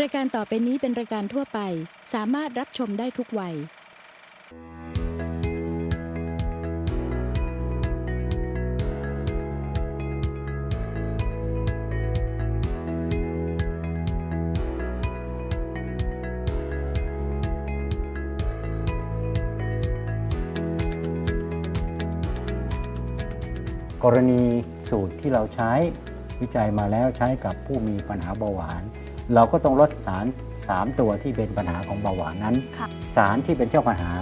รายการต่อไปนี้เป็นรายการทั่วไป สามารถรับชมได้ทุกวัย กรณีสูตรที่เราใช้วิจัยมาแล้วใช้กับผู้มีปัญหาเบาหวาน เราก็ต้องลดสาร 3 ตัวที่เป็นปัญหาของเบาหวานนั้นค่ะสารที่เป็นเจ้าปัญหา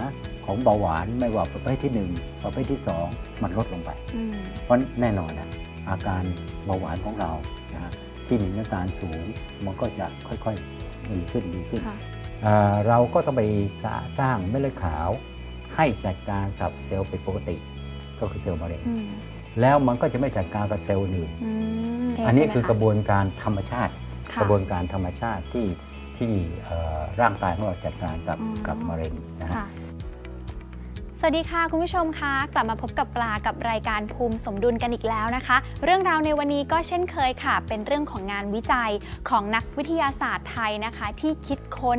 ของเบาหวานไม่ว่าประเภทที่ 1 ประเภทที่ 2 มันลดลงไปอืมเพราะแน่นอนนะอาการเบาหวานของเรานะฮะที่มีน้ำตาลสูงมันก็จะค่อยๆดีขึ้นดีขึ้นค่ะอ่าเราก็ต้องไปสร้าสร้างเม็ดเลือดขาวให้จัดการกับเซลล์เป็นปกติ ก็คือเซลล์มะเร็งอืมแล้วมันก็จะไม่จัดการกับเซลล์อื่นอืมอันนี้ใช่ไหมคือกระบวนการธรรมชาติค่ะ กระบวนการธรรมชาติที่ที่เอ่อร่างกายของเราจัดการกับอืมกับมะเร็งนะฮะค่ะสวัสดีค่ะคุณผู้ชมคะกลับมาพบกับปลากับรายการภูมิสมดุลกันอีกแล้วนะคะ เรื่องราวในวันนี้ก็เช่นเคยค่ะ เป็นเรื่องของงานวิจัยของนักวิทยาศาสตร์ไทยนะคะ ที่คิดค้น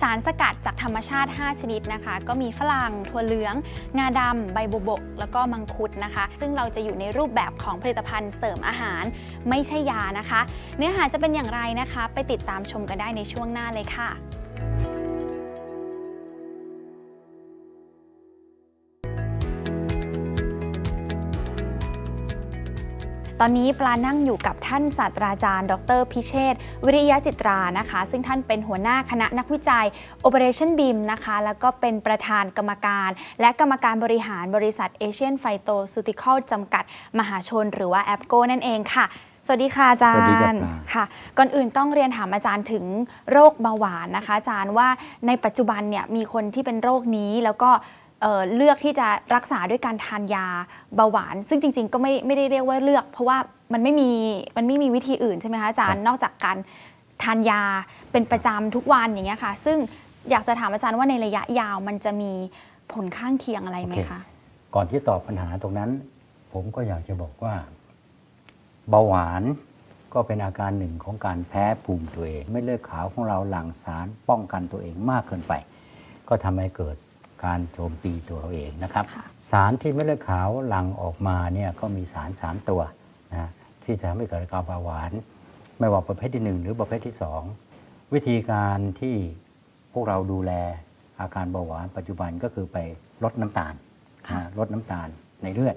สารสกัดจากธรรมชาติ 5 ชนิดนะคะ ก็มีฝรั่งถั่วเหลือง งาดำใบบุบก แล้วก็มังคุดนะคะ ซึ่งเราจะอยู่ในรูปแบบของผลิตภัณฑ์เสริมอาหาร ไม่ใช่ยานะคะ เนื้อหาจะเป็นอย่างไรนะคะ ไปติดตามชมกันได้ในช่วงหน้าเลยค่ะ อนนี้ปลานั่งอยู่กับท่านศาสตราจารย์ ดร พิเชษฐ์วิริยะจิตรานะคะ ซึ่งท่านเป็นหัวหน้าคณะนักวิจัย Operation BIM นะคะ แล้วก็เป็นประธานกรรมการ และกรรมการบริหารบริษัท Asian Phytoceutical จำกัด มหาชน หรือว่า a p c o นั่นเองค่ะสวัสดีค่ะอาจารสวัสดีจ้ะย์ปลาค่ะ ก่อนอื่นต้องเรียนถามอาจารย์ถึงโรคเบาหวานนะคะ อาจารย์ว่าในปัจจุบันเนี่ยมีคนที่เป็นโรคนี้แล้วก็ เอ่อเลือกที่จะรักษาด้วยการทานยาเบาหวาน ซึ่งจริง ๆ ก็ไม่ไม่ได้เรียกว่าเลือก เพราะว่ามันไม่มีมันไม่มีวิธีอื่นใช่ไหมคะอาจารย์นอกจากการทานยาเป็นประจำทุกวันอย่างเงี้ยค่ะ ซึ่งอยากจะถามอาจารย์ว่าในระยะยาวมันจะมีผลข้างเคียงอะไรไหมโอเคคะ ก่อนที่ตอบปัญหาตรงนั้น ผมก็อยากจะบอกว่า เบาหวานก็เป็นอาการหนึ่งของการแพ้ภูมิตัวเอง ไม่เลือดขาวของเราหลั่งสารป้องกันตัวเองมากเกินไป ก็ทำให้เกิด การโจมตีตัวเราเองนะครับค่ะสารที่เม็ดเลือดขาวหลั่งออกมาเนี่ยก็มีสาร 3 ตัวนะที่จะทำให้เกิดอาการเบาหวาน ไม่ว่าประเภทที่ 1 หรือประเภทที่ 2 วิธีการที่พวกเราดูแลอาการเบาหวานปัจจุบันก็คือไปลดน้ำตาลค่ะนะลดน้ำตาลในเลือด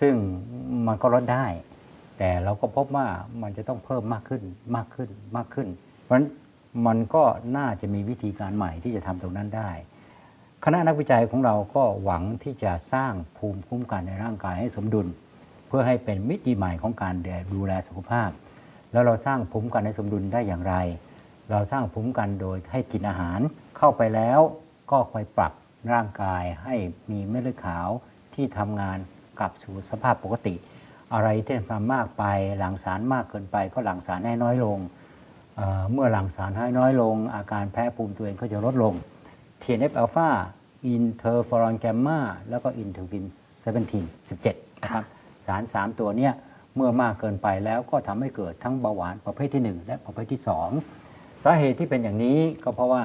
ซึ่งมันก็ลดได้ แต่เราก็พบว่ามันจะต้องเพิ่มมากขึ้นมากขึ้นมากขึ้น เพราะฉะนั้นมันก็น่าจะมีวิธีการใหม่ที่จะทำตรงนั้นได้ คณะนักวิจัยของเราก็หวังที่จะสร้างภูมิคุ้มกันในร่างกายให้สมดุล เพื่อให้เป็นมิติใหม่ของการดูแลสุขภาพ แล้วเราสร้างภูมิคุ้มกันให้สมดุลได้อย่างไร เราสร้างภูมิคุ้มกันโดยให้กินอาหารเข้าไปแล้วก็ไปปรับร่างกายให้มีเม็ดเลือดขาวที่ทำงานกลับสู่สภาพปกติ อะไรที่ทำมากไปหลังสารมากเกินไป ก็หลังสารให้น้อยลงเเมื่อหลังสารให้น้อยลง อาการแพ้ภูมิตัวเองก็จะลดลง TNF อัลฟาอินเทอร์ฟอรอนแกมมาแล้วก็อินเทอร์กิน17 17นะครับสาร 3 ตัวเนี้ยเมื่อมากเกินไปแล้วก็ทำให้เกิดทั้งเบาหวานประเภทที่ 1 และประเภทที่ 2 สาเหตุที่เป็นอย่างนี้ก็เพราะว่า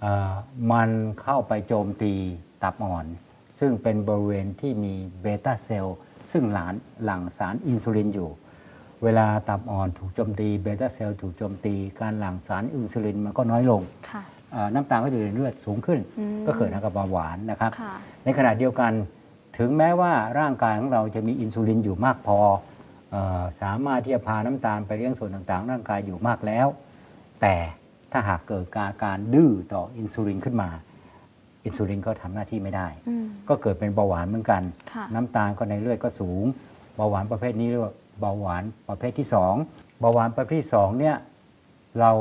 เอ่อมันเข้าไปโจมตีตับอ่อน ซึ่งเป็นบริเวณที่มีเบต้าเซลล์ซึ่งหลานหลั่งสารอินซูลินอยู่ เวลาตับอ่อนถูกโจมตีเบต้าเซลล์ถูกโจมตี การหลั่งสารอินซูลินมันก็น้อยลงค่ะเอ่อ น้ำตาลก็อยู่ในเลือดสูงขึ้นอืมก็เกิดอาการเบาหวานนะครับค่ะในขณะเดียวกันถึงแม้ว่าร่างกายของเราจะมีอินซูลินอยู่มากพอเออสามารถที่จะพาน้ำตาลไปเลี้ยงส่วนต่างๆ ร่างกายอยู่มากแล้ว แต่ถ้าหากเกิดการการดื้อต่ออินซูลินขึ้นมา อินซูลินก็ทำหน้าที่ไม่ได้อืมก็เกิดเป็นเบาหวานเหมือนกันค่ะน้ำตาลก็ในเลือดก็สูง เบาหวานประเภทนี้เรียกว่าเบาหวานประเภทที่ 2 เบาหวานประเภทที่2เนี่ยเรา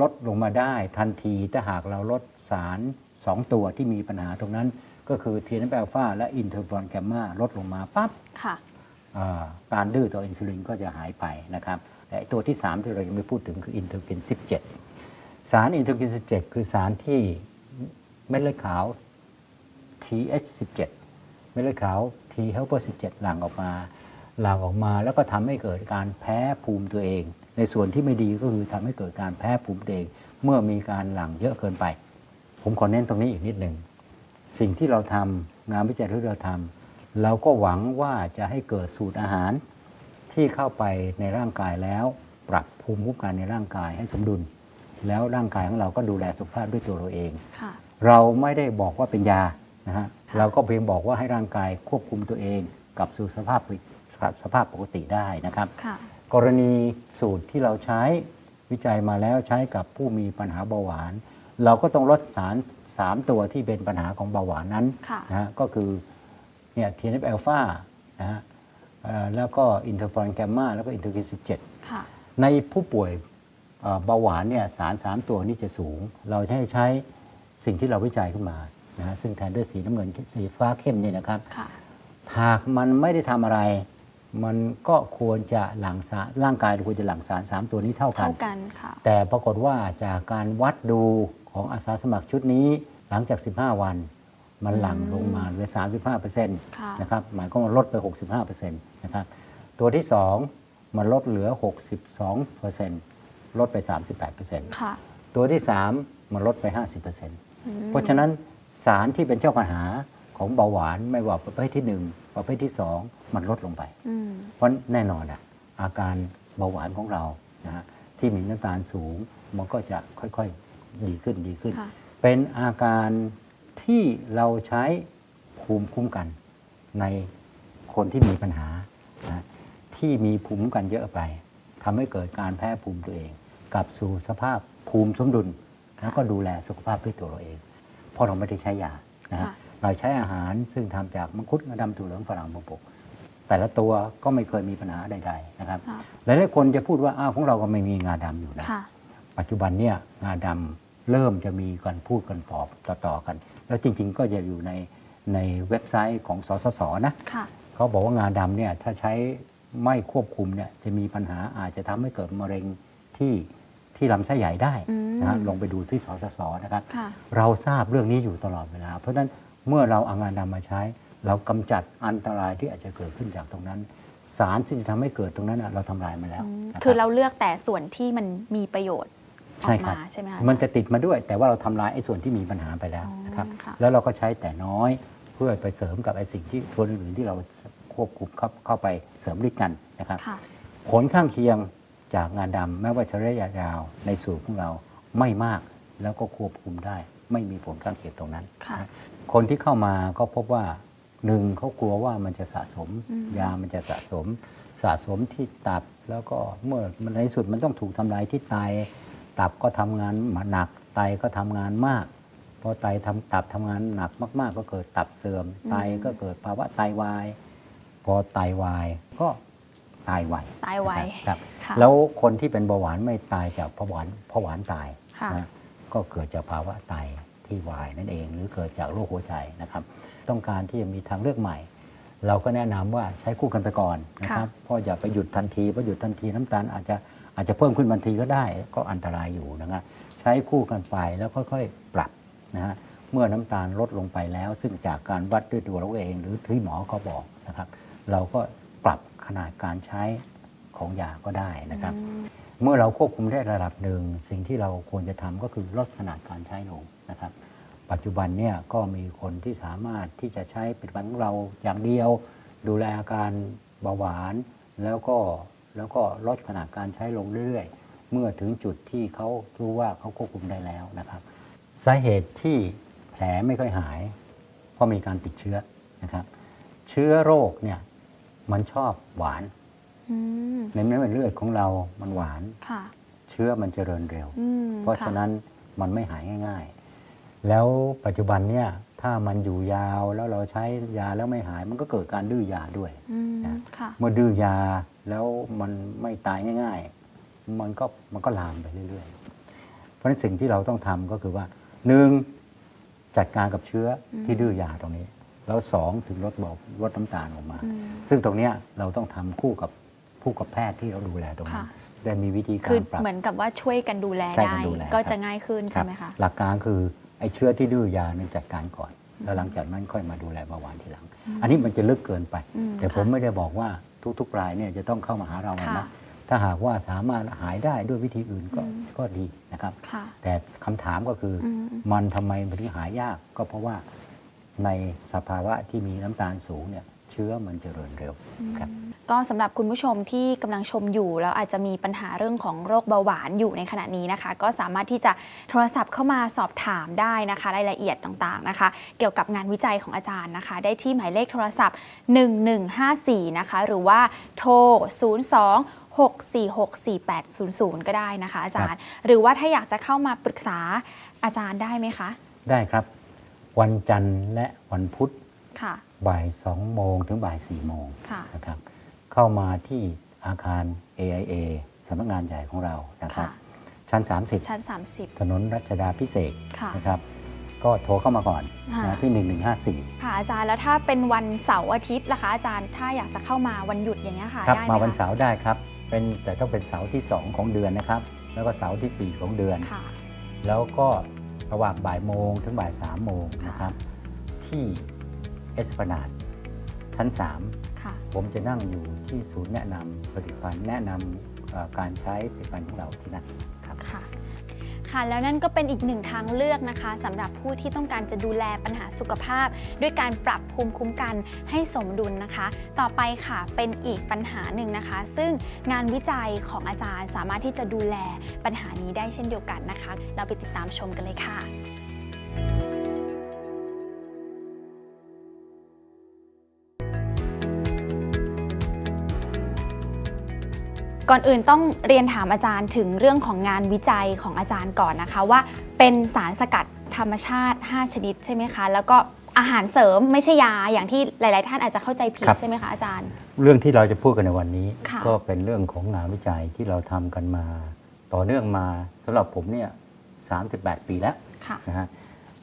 ลดลงมาได้ทันทีถ้าหากเราลดสาร 2 ตัวที่มีปัญหาตรงนั้น ก็คือ TNF อัลฟาและอินเทอร์ฟอนแกมมาลดลงมาปั๊บค่ะอ่าการดื้อต่ออินซูลินก็จะหายไปนะครับแต่ไอ้ตัวที่ 3 ที่เรายังไม่พูดถึงคืออินเทอร์กิน 17 สารอินเทอร์กิน 17 คือสารที่เม็ดเลือดขาว TH17 เม็ดเลือดขาว T helper 17 หลั่งออกมา หลั่งออกมาแล้วก็ทำให้เกิดการแพ้ภูมิตัวเอง ในส่วนที่ไม่ดีก็คือทำให้เกิดการแพ้ภูมิตัวเองเมื่อมีการหลั่งเยอะเกินไป ผมขอเน้นตรงนี้อีกนิดหนึ่งสิ่งที่เราทำงานวิจัยที่เราทำเราก็หวังว่าจะให้เกิดสูตรอาหารที่เข้าไปในร่างกายแล้ว ปรับภูมิคุ้มกันในร่างกายให้สมดุล แล้วร่างกายของเราก็ดูแลสุขภาพด้วยตัวเราเองค่ะเราไม่ได้บอกว่าเป็นยานะฮะค่ะเราก็เพียงบอกว่าให้ร่างกายควบคุมตัวเองกลับสู่สภาพสภาพปกติได้นะครับค่ะ กรณีสูตรที่เราใช้วิจัยมาแล้วใช้กับผู้มีปัญหาเบาหวาน เราก็ต้องลดสาร 3 ตัวที่เป็นปัญหาของเบาหวานนั้นค่ะนะฮะก็คือเนี่ย TNF อ l p h a นะฮะเอ่อแล้วก็อินเทอร์ฟอรอนแกมมาแล้วก็อินเทอร์กิน17ค่ะในผู้ป่วยเอ่อเบาหวานเนี่ยสาร 3 ตัวนี้จะสูง เราจะให้ใช้สิ่งที่เราวิจัยขึ้นมานะฮะซึ่งแทนด้วยสีน้ำเงินสีฟ้าเข้มเนี่ยนะครับค่ะหากมันไม่ได้ทำอะไร มันก็ควรจะหลั่งสารร่างกายควรจะหลั่งสาร3ตัวนี้เท่ากัน เท่ากันค่ะ แต่ปรากฏว่าจากการวัดดูของอาสาสมัครชุดนี้หลังจาก 15 วัน มันหลั่งลงมาเหลือ 35%ค่ะนะครับหมายความว่าลดไป 65%นะครับตัวที่ 2 มันลดเหลือ 62%ลดไป 38%ค่ะตัวที่ 3 มันลดไป 50%อืมเพราะฉะนั้นสารที่เป็นเจ้าปัญหาของเบาหวานไม่ว่าประเภทที่ 1 ประเภทที่ 2 มันลดลงไปอืมเพราะแน่นอนอะอาการเบาหวานของเรานะฮะที่มีน้ำตาลสูงมันก็จะค่อยๆดีขึ้นดีขึ้นค่ะเป็นอาการที่เราใช้ภูมิคุ้มกันในคนที่มีปัญหานะที่มีภูมิคุ้มกันเยอะไปทำให้เกิดการแพ้ภูมิตัวเองกลับสู่สภาพภูมิสมดุล แล้วก็ดูแลสุขภาพด้วยตัวเราเองเพราะเราไม่ได้ใช้ยานะฮะค่ะเราใช้อาหารซึ่งทำจากมังคุดงาดำถั่วเหลืองฝรั่งบงปก แต่ละตัวก็ไม่เคยมีปัญหาใดๆนะครับค่ะหลายๆคนจะพูดว่าอ้าวของเราก็ไม่มีงาดำอยู่นะค่ะปัจจุบันเนี่ยงาดำเริ่มจะมีการพูดกันตอบต่อๆกัน แล้วจริง ๆ ก็จะอยู่ในในเว็บไซต์ของสสสนะค่ะเขาบอกว่างาดำเนี่ยถ้าใช้ไม่ควบคุมเนี่ยจะมีปัญหาอาจจะทำให้เกิดมะเร็งที่ที่ลำไส้ใหญ่ได้นะฮะอืมลองไปดูที่สสสนะครับค่ะเราทราบเรื่องนี้อยู่ตลอดเวลา เพราะฉะนั้นเมื่อเราเอางาดำมาใช้ เรากำจัดอันตรายที่อาจจะเกิดขึ้นจากตรงนั้น สารที่จะทำให้เกิดตรงนั้นน่ะเราทำลายมาแล้วอืมนะบคือเราเลือกแต่ส่วนที่มันมีประโยชน์ออใช่กครับมาใช่ไหมคะมันจะติดมาด้วย แต่ว่าเราทำลายไอ้ส่วนที่มีปัญหาไปแล้วอ๋อนะครับค่ะแล้วเราก็ใช้แต่น้อยเพื่อไปเสริมกับไอ้สิ่งที่ส่วนอื่นที่เราควบคุมเข้าเข้าไปเสริมฤทธิ์กันนะครับค่ะผลข้างเคียงจากงานดำแม้ว่าจะระยะยาวในสูตรของเราไม่มากแล้วก็ควบคุมได้ ไม่มีผลข้างเคียงตรงนั้นค่ะนะคนที่เข้ามาก็พบว่า หนึ่งเขากลัวว่ามันจะสะสมอืมยามันจะสะสม สะสมที่ตับแล้วก็เมื่อมันในที่สุดมันต้องถูกทำลายที่ไตตับก็ทำงานหนักไตก็ทำงานมากพอไตทำตับทำงานหนักมาก ๆ ก็เกิดตับเสื่อม ไตก็เกิดภาวะไตวาย พอไตวายก็ตายไวตายไวครับค่ะแล้วคนที่เป็นเบาหวานไม่ตายจากเพราะหวานเพราะหวานตายค่ะนะก็เกิดจากภาวะไตที่วายนั่นเอง หรือเกิดจากโรคหัวใจนะครับ ต้องการที่จะมีทางเลือกใหม่ เราก็แนะนำว่าใช้คู่กันไปก่อนนะครับเพราะอย่าไปหยุดทันทีเพราะหยุดทันทีน้ำตาลอาจจะอาจจะเพิ่มขึ้นทันทีก็ได้ก็อันตรายอยู่นะครับใช้คู่กันไปแล้วค่อยๆ ปรับนะฮะเมื่อน้ำตาลลดลงไปแล้ว ซึ่งจากการวัดด้วยตัวเราเองหรือที่หมอเขาบอกนะครับ เราก็ปรับขนาดการใช้ของยาก็ได้นะครับอืมเมื่อเราควบคุมได้ระดับหนึ่งสิ่งที่เราควรจะทำก็คือลดขนาดการใช้ลงนะครับ ปัจจุบันเนี่ยก็มีคนที่สามารถที่จะใช้ผลิตภัณฑ์ของเราอย่างเดียว ดูแลอาการเบาหวานแล้วก็แล้วก็ลดขนาดการใช้ลงเรื่อยๆ เมื่อถึงจุดที่เขารู้ว่าเขาควบคุมได้แล้วนะครับสาเหตุที่แผลไม่ค่อยหาย เพราะมีการติดเชื้อนะครับ เชื้อโรคเนี่ยมันชอบหวานอืมในเนื้อเลือดของเรามันหวานค่ะเชื้อมันเจริญเร็วอืมเพราะค่ฉะนั้นมันไม่หายง่าย ๆ แล้วปัจจุบันเนี่ยถ้ามันอยู่ยาวแล้วเราใช้ยาแล้วไม่หาย มันก็เกิดการดื้อยาด้วยอืมนะค่ะเมื่อดื้อยาแล้วมันไม่ตายง่าย ๆ มันก็มันก็ลามไปเรื่อยๆ เพราะฉะนั้นสิ่งที่เราต้องทำก็คือว่าหนึ่งจัดการกับเชื้ออมที่ดื้อยาตรงนี้ แล้วสองถึงลดเบาลดน้ำตาลออกมาอืมซึ่งตรงเนี้ยเราต้องทำคู่กับคู่กับแพทย์ที่เราดูแลตรงนี้ค่ะได้มีวิธีกาคือรปรับเหมือนกับว่าช่วยกันดูแลช่วยกัได้นดูแลก็ครับจะง่ายขึ้นครัใช่บไหมคะหลักการคือ ไอ้เชื้อที่ดื้อยานั้นจัดการก่อน แล้วหลังจากนั้นค่อยมาดูแลเบาหวานทีหลังอืมอันนี้มันจะลึกเกินไปอืมแต่ผมค่ะไม่ได้บอกว่าทุกๆรายเนี่ยจะต้องเข้ามาหาเราค่ะนะถ้าหากว่าสามารถหายได้ด้วยวิธีอื่นก็อืมก็ดีนะครับค่ะแต่คำถามก็คือออืมมันทำไมมันถึงหายาก ก็เพราะว่าในสภาวะที่มีน้ำตาลสูงเนี่ยเชื้อมันเจริญเร็วครับ ก็สำหรับคุณผู้ชมที่กำลังชมอยู่ แล้วอาจจะมีปัญหาเรื่องของโรคเบาหวานอยู่ในขณะนี้นะคะ ก็สามารถที่จะโทรศัพท์เข้ามาสอบถามได้นะคะรายละเอียดต่างๆนะคะ เกี่ยวกับงานวิจัยของอาจารย์นะคะ ได้ที่หมายเลขโทรศัพท์ 1154 นะคะ หรือว่าโทร 02 6464800 ก็ได้นะคะ อาจารย์ หรือว่าถ้าอยากจะเข้ามาปรึกษาอาจารย์ได้ไหมคะ ได้ครับ วันจันทร์และวันพุธค่ะบ่าย2โมงถึงบ่าย4โมงค่ะนะครับ เข้ามาที่อาคาร AIA สำนักงานใหญ่ของเรานะครับค่ะชั้นชั้น 30 ถนนรัชดาพิเศษก30ค่ะนะครับ ก็โทรเข้ามาก่อนค่ะนะที่ 1154 ค่ะอาจารย์แล้วถ้าเป็นวันเสาร์อาทิตย์ล่ะคะอาจารย์ถ้าอยากจะเข้ามาวันหยุดอย่างเงี้ยค่ะครับได้ไหมมาวันคะเสาร์ได้ครับเป็นแต่ต้องเป็นเสาร์ที่ 2 ของเดือนนะครับ แล้วก็เสาร์ทีสี่4 ของเดือนค่ะแล้วก็ระหว่างบ่ายโมงถึงบ่าย3โมงนะครับ ที่เอสพนาดชั้น3ค่ะผมจะนั่งอยู่ ที่ศูนย์แนะนำผลิตภัณฑ์แนะนำการใช้ผลิตภัณฑ์ของเราที่นั่นครับค่ะค่ะแล้วนั่นก็เป็นอีกหนึ่งทางเลือกนะคะสำหรับผู้ที่ต้องการจะดูแลปัญหาสุขภาพ ด้วยการปรับภูมิคุ้มกันให้สมดุลนะคะ ต่อไปค่ะเป็นอีกปัญหาหนึ่งนะคะ ซึ่งงานวิจัยของอาจารย์สามารถที่จะดูแลปัญหานี้ได้เช่นเดียวกันนะคะ เราไปติดตามชมกันเลยค่ะ ก่อนอื่นต้องเรียนถามอาจารย์ถึงเรื่องของงานวิจัยของอาจารย์ก่อนนะคะว่า เป็นสารสกัดธรรมชาติ 5 ชนิดใช่ไหมคะ แล้วก็อาหารเสริมไม่ใช่ยาอย่างที่หลาย ๆ ท่านอาจจะเข้าใจผิดครับ ใช่ไหมคะอาจารย์ เรื่องที่เราจะพูดกันในวันนี้ ค่ะ ก็เป็นเรื่องของงานวิจัยที่เราทำกันมา ต่อเนื่องมาสำหรับผมเนี่ย38 ปีแล้วค่ะ นะฮะ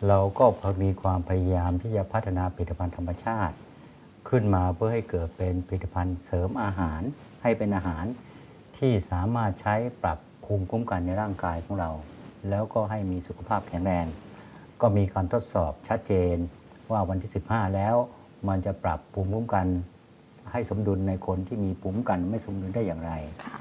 เราก็พอมีความพยายามที่จะพัฒนาผลิตภัณฑ์ธรรมชาติ ขึ้นมาเพื่อให้เกิดเป็นผลิตภัณฑ์เสริมอาหารให้เป็นอาหาร ที่สามารถใช้ปรับภูมิคุ้มกันในร่างกายของเรา แล้วก็ให้มีสุขภาพแข็งแรง ก็มีการทดสอบชัดเจนว่าวันที่ 15 แล้วมันจะปรับภูมิคุ้มกัน ให้สมดุลในคนที่มีภูมิคุ้มกันไม่สมดุลได้อย่างไรค่ะ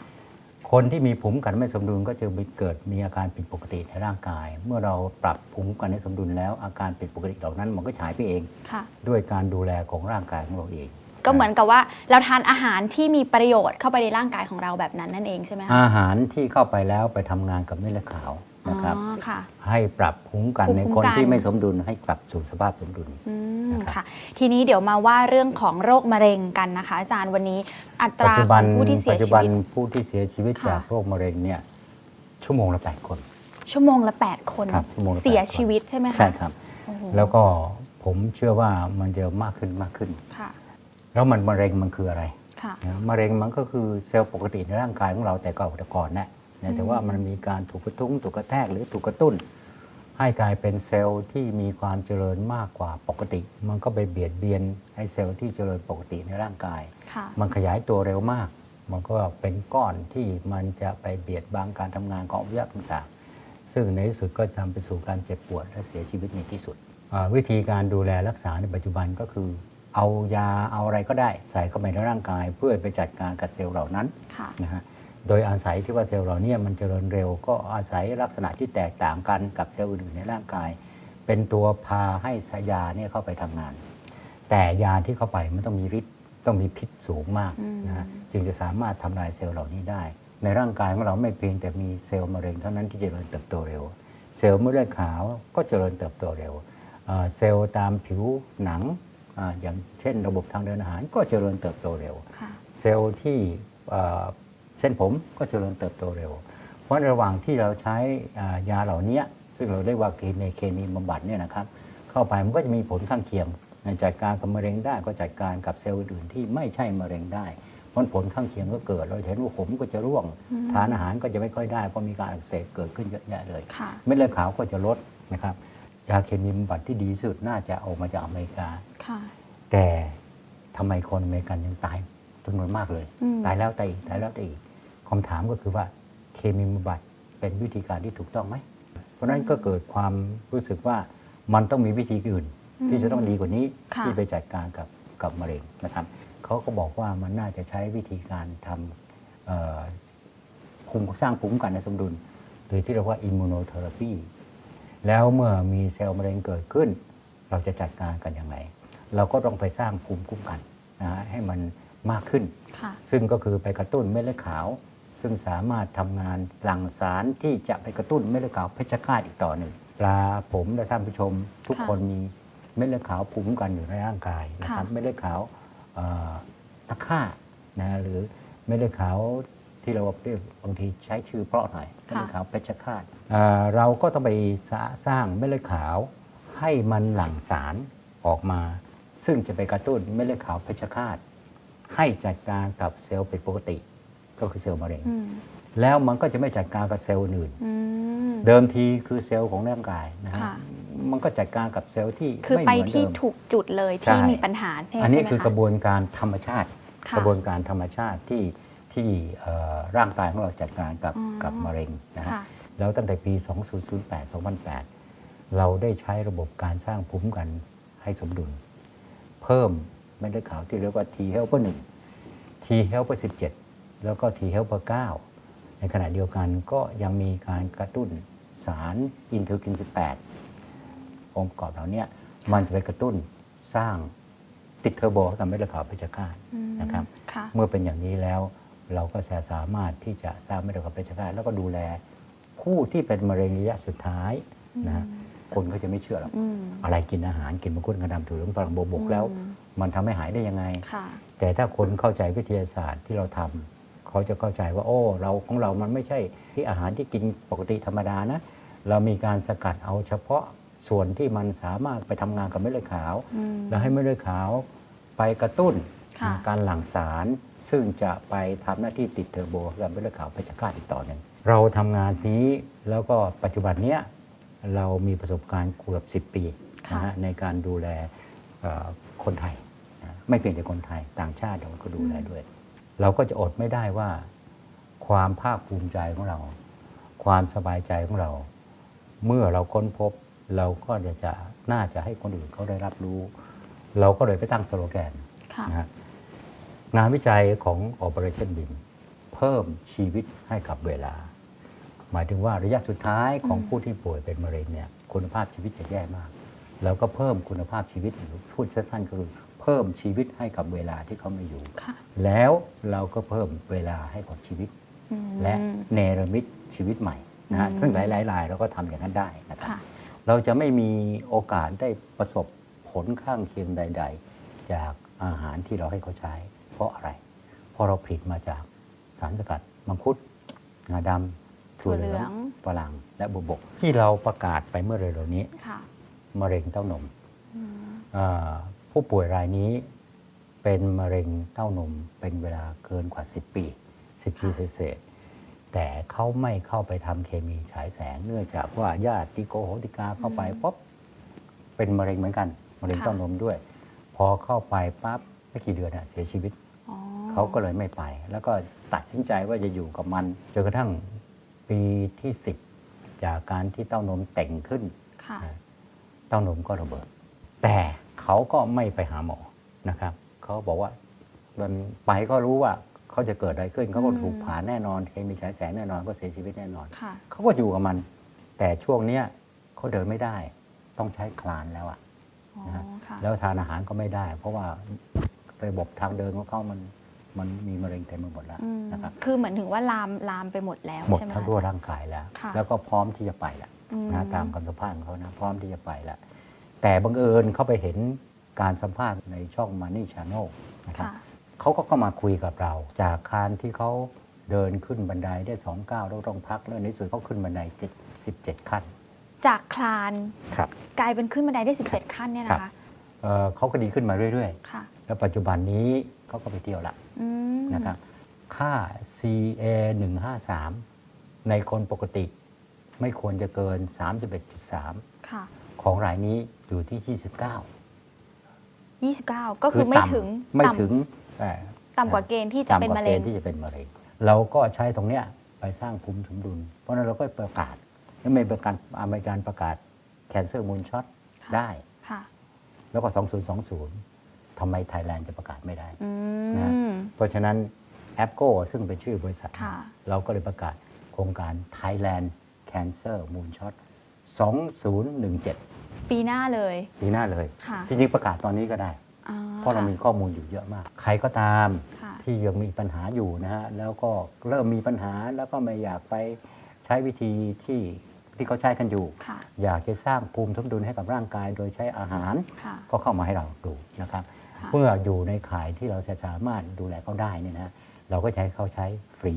คนที่มีภูมิคุ้มกันไม่สมดุลก็จะเกิดมีอาการผิดปกติในร่างกาย เมื่อเราปรับภูมิคุ้มกันให้สมดุลแล้วอาการผิดปกติเหล่านั้นมันก็หายไปเองค่ะด้วยการดูแลของร่างกายของเราเอง ก็เหมือนกับว่าเราทานอาหารที่มีประโยชน์เข้าไปในร่างกายของเราแบบนั้นนั่นเองใช่ไหมคะอาหารที่เข้าไปแล้วไปทำงานกับเม็ดเลือดขาวนะครับอ๋อค่ะ ให้ปรับภูมิคุ้มกันภูมิในคุ้มคนกัน ที่ไม่สมดุลให้กลับสู่สภาพสมดุล อืมนะครับค่ะ ทีนี้เดี๋ยวมาว่าเรื่องของโรคมะเร็งกันนะคะ อาจารย์วันนี้อัตปัจราจุขบัอนงผู้ที่เสีปัยจจุชีบันวิต ผู้ที่เสียชีวิตค่ะ จากโรคมะเร็งเนี่ยชั่วโมงละ8คน ชั่วโมงละ 8 คน ครับชั่วโมงละเสียแปดคนชีวิตใช่ไหมคะใช่ครับ โอ้โหแล้วก็ผมเชื่อว่ามันจะมากขึ้นมากขึ้น ค่ะ แล้วมันมะเร็งมันคืออะไรค่ะนะมะเร็งมันก็คือเซลล์ปกติในร่างกายของเราแต่ก่อนแต่ก่อนนะนะแต่ว่ามันมีการถูกกระตุ้นถูกกระแทกหรือถูกกระตุ้น ให้กลายเป็นเซลล์ที่มีความเจริญมากกว่าปกติ มันก็ไปเบียดเบียนให้เซลล์ที่เจริญปกติในร่างกายค่ะมันขยายตัวเร็วมาก มันก็เป็นก้อนที่มันจะไปเบียดบังการทำงานของอวัยวะต่างๆ ซึ่งในที่สุดก็นำไปสู่การเจ็บปวดและเสียชีวิตในที่สุดอ่าวิธีการดูแลรักษาในปัจจุบันก็คือ เอายาเอาอะไรก็ได้ใส่เข้าไปในร่างกาย เพื่อไปจัดการกับเซลล์เหล่านั้นค่ะนะฮะโดยอาศัยที่ว่าเซลล์เราเนี่ยมันเจริญเร็ว ก็อาศัยลักษณะที่แตกต่างกันกับเซลล์อื่นๆในร่างกาย เป็นตัวพาให้สายาเนี่ยเข้าไปทำงาน แต่ยาที่เข้าไปมันต้องมีฤทธิ์ต้องมีพิษสูงมากอืมนะฮะจึงจะสามารถทำลายเซลล์เหล่านี้ได้ ในร่างกายของเราไม่เพียงแต่มีเซลล์มะเร็งเท่านั้นที่เจริญเติบโตเร็ว เซลล์เม็ดเลือดขาวก็เจริญเติบโตเร็วอ่าเซลล์ตามผิวหนัง อาอย่างเช่นระบบทางเดินอาหารก็เจริญเติบโตเร็วค่ะเซลล์ที่เอ่อเส้นผมก็เจริญเติบโตเร็ว เพราะระหว่างที่เราใช้อ่ายาเหล่านี้ซึ่งเราเรียกว่าเคมีเคมีบำบัดเนี่ยนะครับเข้าไปมันก็จะมีผลข้างเคียงในจัดการกับมะเร็งได้ก็จัดการกับเซลล์อื่นๆที่ไม่ใช่มะเร็งได้เพราะผลข้างเคียงก็เกิด เราจะเห็นว่าผมก็จะร่วงอืมทานอาหารก็จะไม่ค่อยได้เพราะมีการอักเสบเกิดขึ้นเยอะแยะเลยค่ะเม็ดเลือดขาวก็จะลดนะครับ ยาเคมีบำบัดที่ดีที่สุดน่าจะออกมาจากอเมริกา ค่ะ แต่ทำไมคนอเมริกันยังตายจำนวนมากเลย อืม ตายแล้วตายอีกตายแล้วตายอีกคำถามก็คือว่าเคมีบำบัดเป็นวิธีการที่ถูกต้องไหม เพราะฉะนั้นก็เกิดความรู้สึกว่ามันต้องมีวิธีอื่น ที่จะต้องดีกว่านี้ค่ะ ที่ไปจัดการกับกับมะเร็งนะครับเขาก็บอกว่ามันน่าจะใช้วิธีการทำเอ่อภูมิสร้างภูมิคุ้มกันในสมดุล หรือที่เรียกว่าอิมมูโนเทอราปี แล้วเมื่อมีเซลล์มะเร็งเกิดขึ้น เราจะจัดการกันยังไงเราก็ต้องไปสร้างภูมิคุ้มกันนะฮะให้มันมากขึ้นค่ะซึ่งก็คือไปกระตุ้นเม็ดเลือดขาว ซึ่งสามารถทำงานหลั่งสารที่จะไปกระตุ้นเม็ดเลือดขาวเพชฌฆาตอีกต่อหนึ่งปลาผมและท่านผู้ชม ทุกค่ะคนมีเม็ดเลือดขาวภูมิคุ้มกันอยู่ในร่างกายนะครับค่ะเม็ดเลือดขาวเอ่อตะค่านะหรือเม็ดเลือดขาว ที่เราเรียกบางทีใช้ชื่อเพราะหน่อยเม็ดเลือดขาวเพชฌฆาตเอ่อเราก็ต้องไปสร้าสร้างเม็ดเลือดขาวให้มันหลั่งสารออกมา ซึ่งจะไปกระตุ้นเม็ดเลือดขาวเพชฌฆาตให้จัดการกับเซลล์ผิดปกติ ก็คือเซลล์มะเร็งอืมแล้วมันก็จะไม่จัดการกับเซลล์อื่นอืมเดิมทีคือเซลล์ของร่างกายนะฮะค่ะมันก็จัดการกับเซลล์ที่คือไม่ไปเหมือนที่เดิมถูกจุดเลยใช่ที่มีปัญหาใช่ไหมอันนี้ใช่ไหมคือกระบวนการธรรมชาติค่ะกระบวนการธรรมชาติที่ ที่เอ่อร่างกายของเราจัดการกับอืมกับมะเร็งนะฮะค่ะแล้วตั้งแต่ปี 2008 2008 เราได้ใช้ระบบการสร้างภูมิคุ้มกันให้สมดุล เพิ่มเม็ดเลือดขาวที่เรียกว่า T helper 1 T helper 17 แล้วก็ T helper 9 ในขณะเดียวกันก็ยังมีการกระตุ้นสารอินเทอร์คิน 18 องค์ประกอบเหล่าเนี้ยมันจะไปกระตุ้นสร้างติดเทอร์โบให้กับเม็ดเลือดขาวเพชฌฆาตอืมนะครับค่ะเมื่อเป็นอย่างนี้แล้ว เราก็จะสามารถที่จะสร้างเม็ดเลือดขาวเพชฌฆาตแล้วก็ดูแลผู้ที่เป็นมะเร็งระยะสุดท้ายนะฮะคนก็จะไม่เชื่อหรอกอืมอะไรกินอาหารกินมังคุดกระดำถั่วเหลืองฝรั่งโบบกแล้วอืมมันทำให้หายได้ยังไงค่ะแต่ถ้าคนเข้าใจวิทยาศาสตร์ที่เราทำเขาจะเข้าใจว่าโอ้เราของเรามันไม่ใช่ที่อาหารที่กินปกติธรรมดานะ เรามีการสกัดเอาเฉพาะส่วนที่มันสามารถไปทำงานกับเม็ดเลือดขาวอืมแล้วให้เม็ดเลือดขาวไปกระตุ้นค่ะการหลั่งสาร ซึ่งจะไปทำหน้าที่ติดเทอร์โบกับเม็ดเลือดขาวเพชฌฆาตอีกต่อหนึ่งเราทำงานนี้แล้วก็ปัจจุบันเนี้ยเรามีประสบการณ์เกือบ10 ปีนะฮะในการดูแลเอ่อคนไทยนะไม่เพียงแต่คนไทยต่างชาติเราก็ดูแลด้วย เราก็จะอดไม่ได้ว่า ความภาคภูมิใจของเรา ความสบายใจของเรา เมื่อเราค้นพบเราก็จะจะน่าจะให้คนอื่นเขาได้รับรู้ เราก็เลยไปตั้งสโลแกนค่ะนะฮะ งานวิจัยของ Operation BIM เพิ่มชีวิตให้กับเวลา หมายถึงว่าระยะสุดท้ายของอืมผู้ที่ป่วยเป็นมะเร็งเนี่ยคุณภาพชีวิตจะแย่มาก แล้วก็เพิ่มคุณภาพชีวิตหรือพูดสั้นๆก็คือเพิ่มชีวิตให้กับเวลาที่เขาไม่อยู่ค่ะแล้วเราก็เพิ่มเวลาให้กับชีวิตอืมและเนรมิตชีวิตใหม่นะฮะอืมซึ่งหลายๆรายเราก็ทำอย่างนั้นได้นะครับค่ะเราจะไม่มีโอกาสได้ประสบผลข้างเคียงใด ๆ จากอาหารที่เราให้เขาใช้ เพราะอะไร เพราะเราผลิตมาจากสารสกัดมังคุดงาดำถั่วเหลืถั่วเหลือองงฝรั่งและบุบก ที่เราประกาศไปเมื่อเร็วๆนี้ค่ะมะเร็งเต้านมอืมอ่าผู้ป่วยรายนี้เป็นมะเร็งเต้านมเป็นเวลาเกินกว่า 10 ปี 10 ปีเศษๆแต่เขาไม่เข้าไปทำเคมีฉายแสง เนื่องจากว่าญาติโกโหติกาเข้าไปป๊บเป็นมะเร็งเหมือนกัน มะเร็งค่ะเต้านมด้วย พอเข้าไปปั๊บไม่กี่เดือนอะเสียชีวิตอ๋อ เขาก็เลยไม่ไป แล้วก็ตัดสินใจว่าจะอยู่กับมันจนกระทั่งปีที่10จากการที่เต้านมแต่งขึ้นค่ะเต้านมก็ระเบิด แต่เขาก็ไม่ไปหาหมอนะครับเขาบอกว่ามันไปก็รู้ว่าเขาจะเกิดอะไรขึ้นเขาก็อืมถูกผ่าแน่นอนเคมีฉายแสงแน่นอนก็เสียชีวิตแน่นอนค่ะเขาก็อยู่กับมัน แต่ช่วงเนี้ยเขาเดินไม่ได้ ต้องใช้คลานแล้วอะอ๋อนะฮะค่ะแล้วทานอาหารก็ไม่ได้ เพราะว่าระบบทางเดินของเขามัน มันมีมะเร็งเต็มไปหมดแล้วอืมนะครับคือเหมือนถึงว่าลามลามไปหมดแล้วหมดใช่ไหมทั้งคะทั่วร่างกายแล้ว ค่ะ แล้วก็พร้อมที่จะไปแล้วอืมนะตามคำสัมภาษณ์ของเขานะพร้อมที่จะไปแล้ว แต่บังเอิญเขาไปเห็นการสัมภาษณ์ในช่อง Money Channel นะครับ ค่ะ เขาก็เข้ามาคุยกับเรา จากการที่เขาเดินขึ้นบันไดได้สองก้าวแล้วต้องพักแล้วในที่สุดเขาขึ้นบันได17ขั้น จากคลานครับ กลายเป็นขึ้นบันไดได้ 17 ขั้นเนี่ยนะคะ เอ่อเขาก็ดีขึ้นมาเรื่อยค่ะๆ แล้วปัจจุบันนี้เขาก็ไปเที่ยวละอืมนะครับค่า CA 153ในคนปกติ ไม่ควรจะเกิน 31.3 ค่ะของรายนี้อยู่ที่ 29 29 ก็คือไม่ต่ำถึงไม่ต่ำถึงเอ่อ ต่ำกว่าเกณฑ์ที่จะต่ำเป็นกว่ามะเกเร็ณงฑ์ที่จะเป็นมะเร็ง เราก็ใช้ตรงเนี้ยไปสร้างภูมิสมดุล เพราะฉะนั้นเราก็ประกาศแล้วไม่เป็นการอเมริกันประกาศแคนเซอร์มูลช็อตค่ะ ได้ค่ะ แล้วก็ 2020ทำไมไทยแลนด์จะประกาศไม่ได้อืนะมเพราะฉะนั้นแอปโกซึ่งเป็นชื่อบริษัทค่ะเราก็เลยประกาศโครงการ Thailand Cancer Moonshot 2017 ปีหน้าเลย ปีหน้าเลยค่ะจริงๆประกาศตอนนี้ก็ได้อ๋อเพราะเราค่มีข้อมูลอยู่เยอะมาก ใครก็ตามค่ะที่ยังมีปัญหาอยู่นะฮะ แล้วก็เริ่มมีปัญหาแล้วก็ไม่อยากไปใช้วิธีที่ ที่เขาใช้กันอยู่ค่ะอยากจะสร้างภูมิสมดุลให้กับร่างกาย โดยใช้อาหารค่ะก็เข้ามาให้เราดูนะครับค่ะเมื่ออยู่ในข่ายที่เราจะสามารถดูแลเขาได้เนี่ยนะเราก็จะให้เขาใช้ฟรี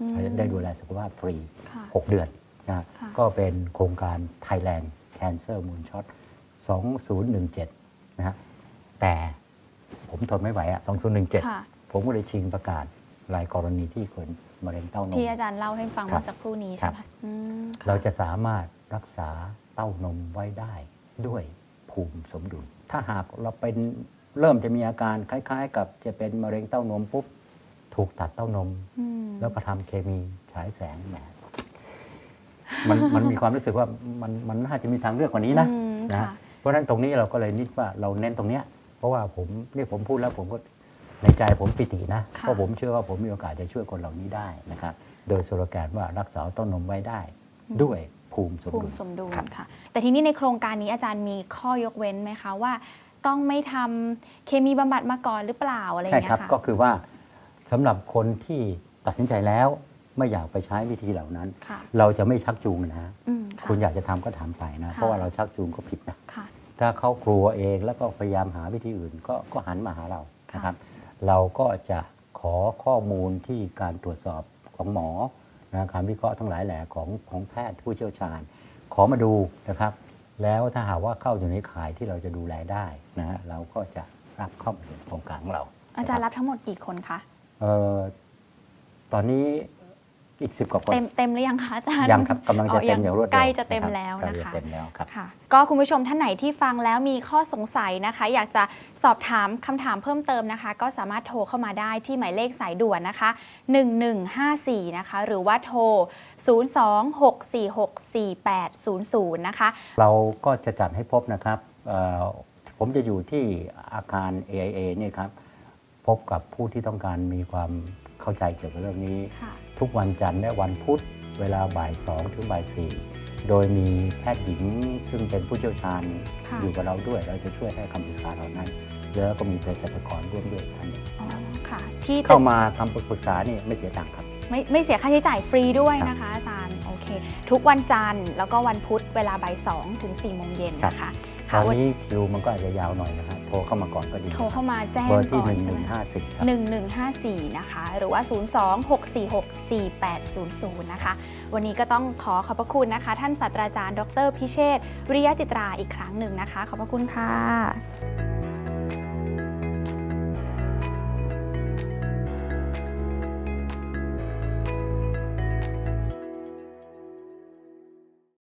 อืมได้ดูแลสุขภาพฟรีค่ะ6เดือนนะค่ะก็เป็นโครงการ Thailand Cancer Moonshot 2017 นะฮะแต่ผมทนไม่ไหวอะค่ะ2017 ผมก็เลยชิงประกาศรายกรณีที่คน มะเร็งเต้านม ที่อาจารย์เล่าให้ฟังครับเมื่อสักครู่นี้ครัใช่บ ไหมอืมค่ะเราจะสามารถรักษาเต้านมไว้ได้ด้วยภูมิสมดุล ถ้าหากเราเป็นเริ่มจะมีอาการคล้าย ๆ กับจะเป็นมะเร็งเต้านมปุ๊บถูกตัดเต้านม อืมแล้วก็ทำเคมีฉายแสงแหมมันมันมีความรู้สึกว่ามันมันน่าจะมีทางเลือกกว่านี้นะอืมนะ ค่ะเพราะฉะนั้นตรงนี้เราก็เลยนิดว่าเราเน้นตรงเนี้ยเพราะว่าผมนี่ผมพูดแล้วผมก็ ในใจผมปิตินะค่ะเพราะผมเชื่อว่าผมมีโอกาสจะช่วยคนเหล่านี้ได้นะครับ โดยสโลแกนว่ารักษาเต้านมไว้ได้ ด้วยภูมิสมภูดุมิลสมดุลครับค่ะ แต่ทีนี้ในโครงการนี้อาจารย์มีข้อยกเว้นไหมคะว่า ต้องไม่ทำเคมีบำบัดมาก่อนหรือเปล่าอะไรอย่างใช่เงี้ครับยค่ะ ก็คือว่าสำหรับคนที่ตัดสินใจแล้วไม่อยากไปใช้วิธีเหล่านั้น ค่ะเราจะไม่ชักจูงนะ อืมค่ะคุณอยากจะทำก็ทำไปนะ ค่ะ เพราะว่าเราชักจูงก็ผิดนะ ค่ะ ถ้าเขากลัวเองแล้วก็พยายามหาวิธีอื่นก็ก็หันมาหาเราค่ะ นะครับ เราก็จะขอข้อมูลที่การตรวจสอบของหมอนะการวิเคราะห์ทั้งหลายแหล่ของของแพทย์ผู้เชี่ยวชาญ ขอมาดูนะครับ แล้วถ้าหากว่าเข้าอยู่ในข่ายที่เราจะดูแลได้นะฮะเราก็จะรับเข้ามาในโครงการของเรา อาจารย์นะครับทั้งหมดกี่คนคะเอ่อตอนนี้ อีกสิบกว่าคนเต็มเต็มหรือยังคะอาจารย์ยังครับกำลังจะอ๋อเต็มอย่างรวดเร็วใกล้จะเต็มนครับแล้วใกล้นะจคะเต็มแล้วครับค่ะก็คุณผู้ชมท่านไหนที่ฟังแล้วมีข้อสงสัยนะคะ อยากจะสอบถามคำถามเพิ่มเติมนะคะ ก็สามารถโทรเข้ามาได้ที่หมายเลขสายด่วนนะคะ 1154 นะคะ หรือว่าโทร 026464800 นะคะ เราก็จะจัดให้พบนะครับเอ่อผมจะอยู่ที่อาคาร AIA เนี่ยครับพบกับผู้ที่ต้องการมีความเข้าใจเกี่ยวกับเรื่องนี้ค่ะ ทุกวันจันทร์และวันพุธเวลาบ่าย2ถึงบ่าย4โดยมีแพทย์หญิงซึ่งเป็นผู้เชี่ยวชาญค่ะอยู่กับเราด้วย เราจะช่วยให้คำปรึกษาเหล่านั้น แล้วก็มีเภสัชกรร่วมด้วยท่านหนึ่งอ๋อค่ะ ที่ตึเข้ากมาคำปรึกษานี่ไม่เสียตังค์ครับ ไม่ไม่เสียค่าใช้จ่ายฟรีด้วยครับนะคะอาจารย์โอเค ทุกวันจันทร์แล้วก็วันพุธเวลาบ่าย2ถึง4โมงเย็นนะคะตค่ะอนวันนี้คิวมันก็อาจจะยาวหน่อยนะครับโท รเข้ามาก่อนก็ดีโทรเข้ามาแจ้งเบอร์ที่ ก่อน1ใช่ไหม1คะ5 0 ครับ 1154 นะคะ หรือว่า 026464800 นะคะ วันนี้ก็ต้องขอขอบพระคุณนะคะ ท่านศาสตราจารย์ ดรพิเชษฐ์วิริยะจิตราอีกครั้งหนึ่งนะคะ ขอบพระคุณค่ะ